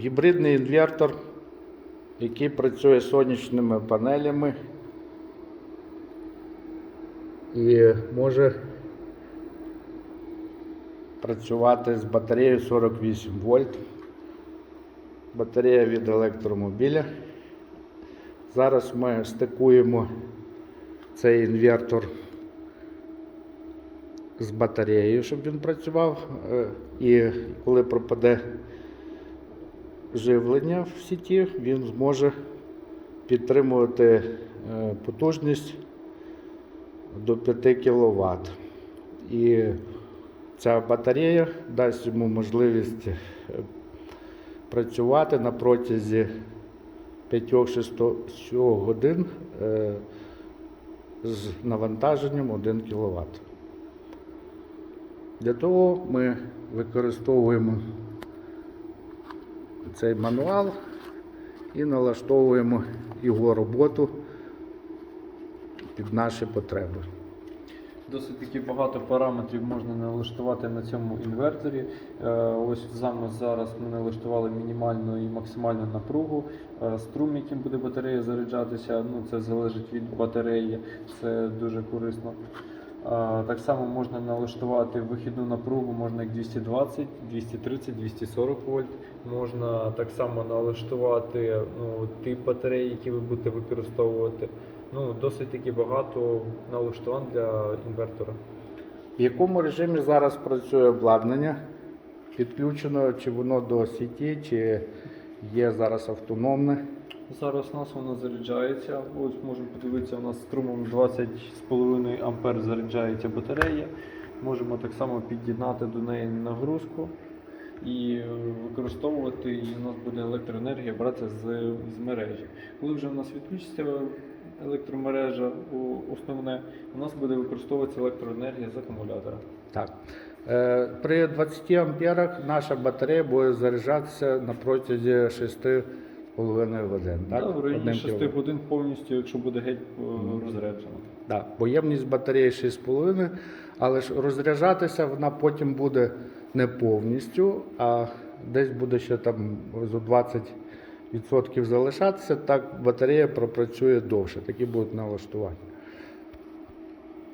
Гібридний інвертор, який працює сонячними панелями і може працювати з батареєю 48 вольт. Батарея від електромобіля. Зараз ми стикуємо цей інвертор з батареєю, щоб він працював. Е, І коли пропаде живлення в сіті, він зможе підтримувати е, потужність до 5 кВт. І ця батарея дасть йому можливість е, працювати на протязі 5-6 годин е, з навантаженням 1 кВт. Для того ми використовуємо цей мануал і налаштовуємо його роботу під наші потреби. Досить таки багато параметрів можна налаштувати на цьому інверторі. Е, Ось саме зараз ми налаштували мінімальну і максимальну напругу. Е, Струм, яким буде батарея заряджатися, ну це залежить від батареї, це дуже корисно. Так само можна налаштувати вихідну напругу, можна як 220, 230, 240 вольт. Можна так само налаштувати ну, тип батареї, які ви будете використовувати. Ну, досить таки багато налаштувань для інвертора. В якому режимі зараз працює обладнання? Підключено, чи воно до сіті, чи є зараз автономне? Зараз у нас воно заряджається. Ось можемо подивитися, у нас струмом 20,5 ампер заряджається батарея. Можемо так само під'єднати до неї нагрузку і е, використовувати, і у нас буде електроенергія брати з, з мережі. Коли вже у нас відключиться електромережа основне, у нас буде використовуватися електроенергія з акумулятора. Так. Е, При 20 амперах наша батарея буде заряджатися на протязі 6,5 годин. Так? Да, в районі 6 кіловат. годин повністю, якщо буде геть е, розряджена. Да, бо ємність батареї 6,5, але ж розряджатися вона потім буде не повністю, а десь буде ще там за 20% залишатися, так батарея пропрацює довше. Такі будуть налаштування.